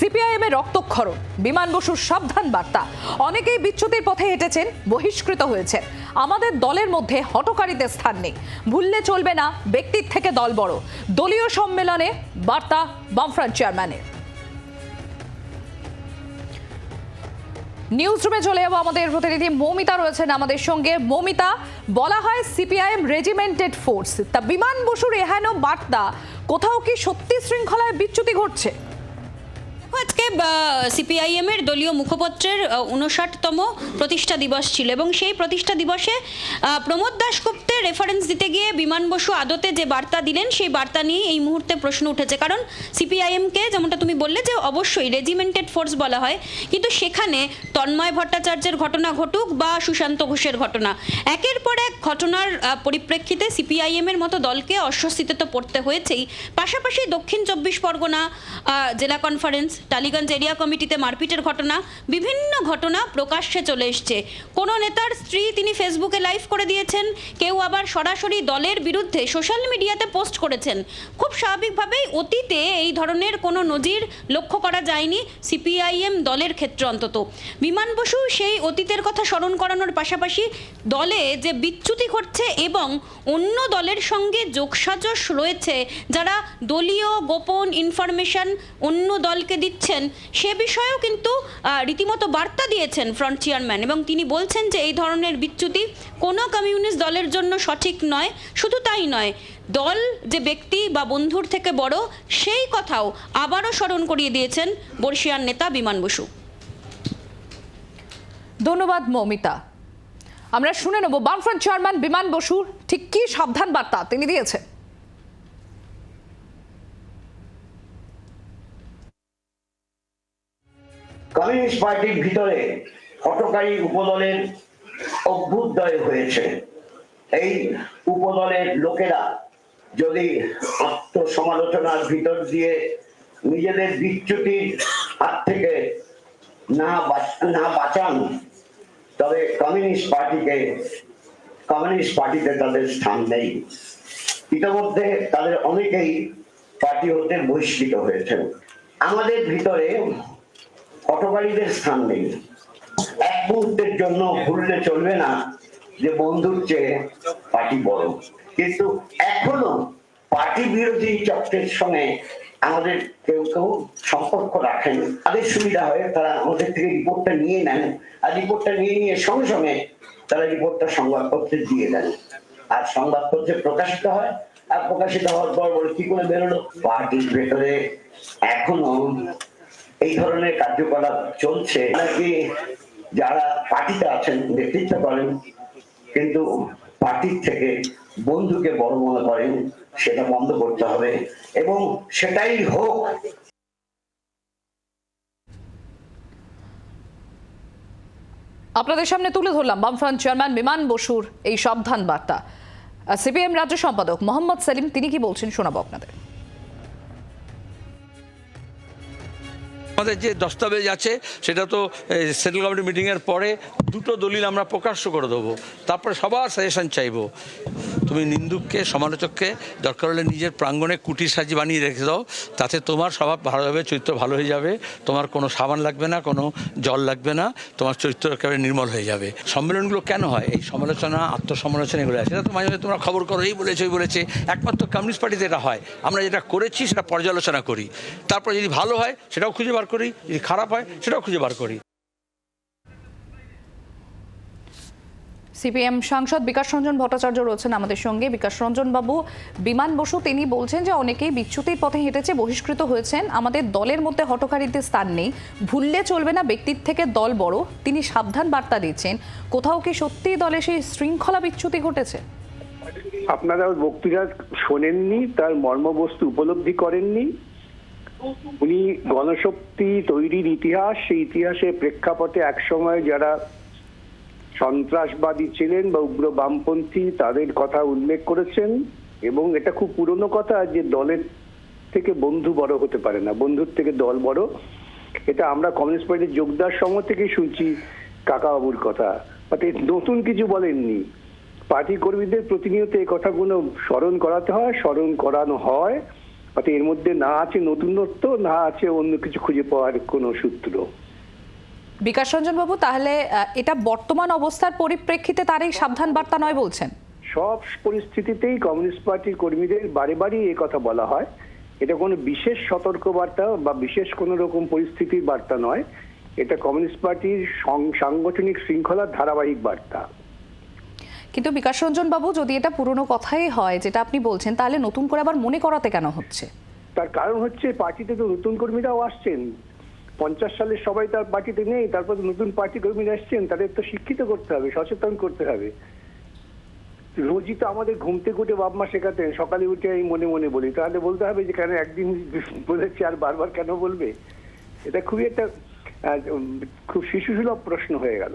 CPIM এর রক্তক্ষরণ, বিমান বসুর সাবধান বার্তা। অনেকেই বিচ্যুতির পথে হেঁটেছেন, বহিষ্কৃত হয়েছে। আমাদের দলের মধ্যে হটকারীদের স্থান নেই। ভুললে চলবে না, ব্যক্তির থেকে দল বড়। দলীয় সম্মেলনে বার্তা বামফ্রন্ট চেয়ারম্যানের। নিউজ রুমে চলে যাব আমাদের প্রতিনিধি মৌমিতা রয়েছেন আমাদের সঙ্গে। মৌমিতা, বলা হয় সিপিআইএম রেজিমেন্টেড ফোর্স, তা বিমান বসুর এহেন বার্তা, কোথাও কি সত্যি শৃঙ্খলায় বিচ্যুতি ঘটছে? আজকে সিপিআইএম এর দলীয় মুখপত্রের উনষাটতম প্রতিষ্ঠা দিবস ছিল এবং সেই প্রতিষ্ঠা দিবসে প্রমোদ দাশগুপ্তের রেফারেন্স দিতে গিয়ে বিমান বসু আদতে যে বার্তা দিলেন, সেই বার্তা নিয়ে এই মুহূর্তে প্রশ্ন উঠেছে। কারণ সিপিআইএমকে যেমনটা তুমি বললে যে অবশ্যই রেজিমেন্টেড ফোর্স বলা হয়, কিন্তু সেখানে তন্ময় ভট্টাচার্যের ঘটনা ঘটুক বা সুশান্ত ঘোষের ঘটনা, একের পর এক ঘটনার পরিপ্রেক্ষিতে সিপিআইএম এর মতো দলকে অস্বস্তিতে তো পড়তে হয়েছেই। পাশাপাশি দক্ষিণ চব্বিশ পরগনা জেলা কনফারেন্স টালিগঞ্জ এরিয়া কমিটিতে মারপিটের ঘটনা, বিভিন্ন ঘটনা প্রকাশ্যে চলে এসছে। কোনো নেতার স্ত্রী তিনি ফেসবুকে লাইভ করে দিয়েছেন, কেউ আবার সরাসরি দলের বিরুদ্ধে সোশ্যাল মিডিয়াতে পোস্ট করেছেন। খুব স্বাভাবিকভাবেই অতীতে এই ধরনের কোনো নজির লক্ষ্য করা যায়নি সিপিআইএম দলের ক্ষেত্রে অন্তত। বিমান বসু সেই অতীতের কথা স্মরণ করানোর পাশাপাশি দলে যে বিচ্যুতি ঘটছে এবং অন্য দলের সঙ্গে যোগসাজশ রয়েছে, যারা দলীয় গোপন ইনফরমেশন অন্য দলকে দিচ্ছেন, সে বিষয়েও কিন্তু রীতিমতো বার্তা দিয়েছেন ফ্রন্ট চেয়ারম্যান এবং তিনি বলছেন যে এই ধরনের বিচ্যুতি কোনো কমিউনিস্ট দলের জন্য সঠিক নয়, শুধু তাই নয়। দল যে ব্যক্তি বা বন্ধুর থেকে বড়, সেই কথাও আবারও স্মরণ করিয়ে দিয়েছেন বর্ষিয়ান নেতা বিমান বসু। ধন্যবাদ মৌমিতা। আমরা শুনে নেব বামফ্রন্ট চেয়ারম্যান বিমান বসুর ঠিক কি সাবধান বার্তা তিনি দিয়েছেন। কমিউনিস্ট পার্টির ভিতরে হটকারী উপদলের অভ্যুদয় হয়েছে। এই উপদলের লোকেরা যদি আত্মসমালোচনার ভিতর দিয়ে নিজেদের বিচ্যুতির হাত থেকে না না বাঁচান, তবে কমিউনিস্ট পার্টিকে, কমিউনিস্ট পার্টিতে তাদের স্থান নেই। ইতিমধ্যে তাদের অনেকেই পার্টি হতে বহিষ্কৃত হয়েছেন। আমাদের ভিতরে হটকারীদের স্থান নেই এক মুহূর্তের জন্য ভুললে চলবে না যে বন্ধুর চেয়ে পার্টি বড়। কিন্তু এখনও পার্টি বিরোধী চক্রের সঙ্গে আমাদের কেউ কেউ সম্পর্ক রাখেন। তাদের সুবিধা হয়, তারা আমাদের থেকে রিপোর্টটা নিয়ে নেন। আর রিপোর্টটা নিয়ে নিয়ে সঙ্গে সঙ্গে তারা রিপোর্টটা সংবাদপত্রে দিয়ে দেন। আর সংবাদপত্রে প্রকাশিত হয়, আর প্রকাশিত হওয়ার পর বলে, কি করে বেরোলো? পার্টির ভেতরে এখনও এই ধরনের কার্যকলাপ চলছে। নাকি যারা পার্টিতে আছেন, নেতৃত্ব করেন, কিন্তু পার্টির থেকে বন্ধুকে বড় মনে করেন, সেটা বন্ধ করতে হবে এবং সেটাই হোক। আপনাদের সামনে তুলে ধরলাম বামফ্রন্ট চেয়ারম্যান বিমান বসুর এই সাবধান বার্তা। সিপিএম রাজ্য সম্পাদক মোহাম্মদ সেলিম, তিনি কি বলছেন শোনাবো আপনাদের? আমাদের যে দস্তাবেজ আছে, সেটা তো সেন্ট্রাল কমিটি মিটিংয়ের পরে দুটো দলিল আমরা প্রকাশ্য করে দেবো। তারপরে সবার সাজেশন চাইব, তুমি নিন্দুককে, সমালোচককে দরকার হলে নিজের প্রাঙ্গণে কুটির সাজি বানিয়ে রেখে দাও, তাতে তোমার স্বভাব ভালো হবে চরিত্র ভালো হয়ে যাবে, তোমার কোনো সাবান লাগবে না, কোনো জল লাগবে না, তোমার চরিত্র একেবারে নির্মল হয়ে যাবে। সম্মেলনগুলো কেন হয়? এই সমালোচনা, আত্মসমালোচনা এগুলো আছে। সেটা তো মাঝে মাঝে তোমরা খবর করো, এই বলেছে, ওই বলেছে। একমাত্র কমিউনিস্ট পার্টিতে এটা হয়। আমরা যেটা করেছি, সেটা পর্যালোচনা করি। তারপরে যদি ভালো হয়, সেটাও খুঁজে বার করি যদি খারাপ হয় সেটাও খুঁজে বার করি। সিপিএম সাংসদ বিকাশ রঞ্জন ভট্টাচার্য রয়েছেন আমাদের সঙ্গে। বিকাশ রঞ্জন বাবু বিমান বসু তিনি বলছেন যে অনেকেই বিচ্যুতির পথে হেঁটেছে বহিষ্কৃত হয়েছেন। আমাদের দলের মধ্যে হটকারীদের স্থান নেই। ভুললে চলবে না ব্যক্তির থেকে দল বড়। তিনি সাবধান বার্তা দিচ্ছেন। কোথাও কি সত্যিই দলে সেই শৃঙ্খলা বিচ্যুতি ঘটেছে? আপনারা বক্তৃতা শোনেননি তার মর্মবস্তু উপলব্ধি করেননি? উনি গণশক্তি তৈরির ইতিহাস, সেই ইতিহাসের প্রেক্ষাপটে একসময় যারা সন্ত্রাসবাদী ছিলেন বা উগ্র বামপন্থী, তাদের কথা উল্লেখ করেছেন এবং এটা খুব পুরনো কথা যে দলের থেকে বন্ধু বড় হতে পারে না, বন্ধুর থেকে দল বড়। এটা আমরা কমিউনিস্ট পার্টির যোগদার সময় থেকে শুনছি কাকাবাবুর কথা। অর্থাৎ নতুন কিছু বলেননি। পার্টি কর্মীদের প্রতিনিয়ত এই কথাগুলো স্মরণ করাতে হয়, স্মরণ করানো হয়। অর্থাৎ এর মধ্যে না আছে নতুনত্ব না আছে অন্য কিছু খুঁজে পাওয়ার কোনো সূত্র। বিকাশ রঞ্জন বাবু তাহলে এটা বর্তমান অবস্থার পরিপ্রেক্ষিতে তার এই সাবধান বার্তা নয় বলছেন? সব পরিস্থিতিতেই কমিউনিস্ট পার্টির কর্মীদের বারে বারেই এই কথা বলা হয়। এটা কোনো বিশেষ সতর্কবার্তা বা বিশেষ কোনো রকম পরিস্থিতির বার্তা নয়। এটা কমিউনিস্ট পার্টির সাংগঠনিক শৃঙ্খলার ধারাবাহিক বার্তা। কিন্তু বিকাশ রঞ্জন বাবু, যদি এটা পুরনো কথাই হয়, যেটা আপনি বলছেন, তাহলে নতুন করে আবার মনে করাতে কেন হচ্ছে? তার কারণ হচ্ছে, পার্টিতে তো নতুন কর্মীরাও আসছেন। পঞ্চাশ সালের সবাই তার পার্টিতে নেই, তারপর নতুন পার্টি কর্মীরা আসছেন তাদের তো শিক্ষিত করতে হবে, সচেতন করতে হবে। রোজই তো আমাদের ঘুমতে উঠে বাপ মা শেখাতেন, সকালে উঠে আমি মনে মনে বলি, তাহলে বলতে হবে যে, কেন একদিন বলেছি, আর বারবার কেন বলবে? এটা খুবই একটা খুব শিশুসুলভ প্রশ্ন হয়ে গেল।